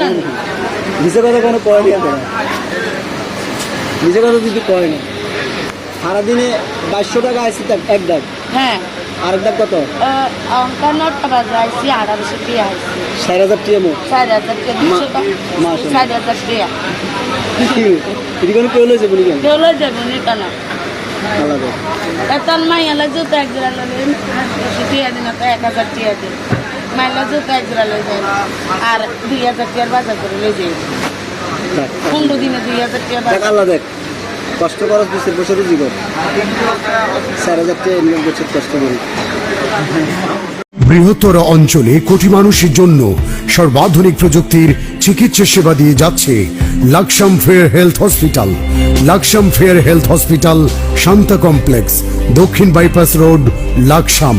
না। নিজে কথা কোনো কয় নি আপনারা নিজে কথা কয় না সারাদিনে বাইশশো টাকা আসছে এক ডাক হ্যাঁ। আর এক ডাক কত? বাজে আইসি আড়াইশো টিয়া আইসি। ষাট হাজার চার হাজার টিয়া দুশো টাকা। চার হাজার টিয়া। এটি কোনো কেউ লইছে বলি কেন? দেওয়ালে যাবেন কেন? আলাদা এতন মাইয়ালা জুতো এক জোড়া টিয়া দিন এক হাজার টিয়া দিন। মাইলা জুতো এক লই যায়। আর দুই হাজার টিয়ার বাজার করে লই যাই পনেরো দিনে দুই হাজার টিয়া বাজার। দেখ কষ্ট করো দুশের বছরও জীবন। চার হাজার টাকা ইনকাম কষ্ট করি। বৃহত্তর অঞ্চলে কোটি মানুষের জন্য সর্বাধুনিক প্রযুক্তির চিকিৎসা সেবা দিয়ে যাচ্ছে Laksam fair health hospital. Laksam fair health hospital Shanta complex দক্ষিণ বাইপাস রোড লাকসাম।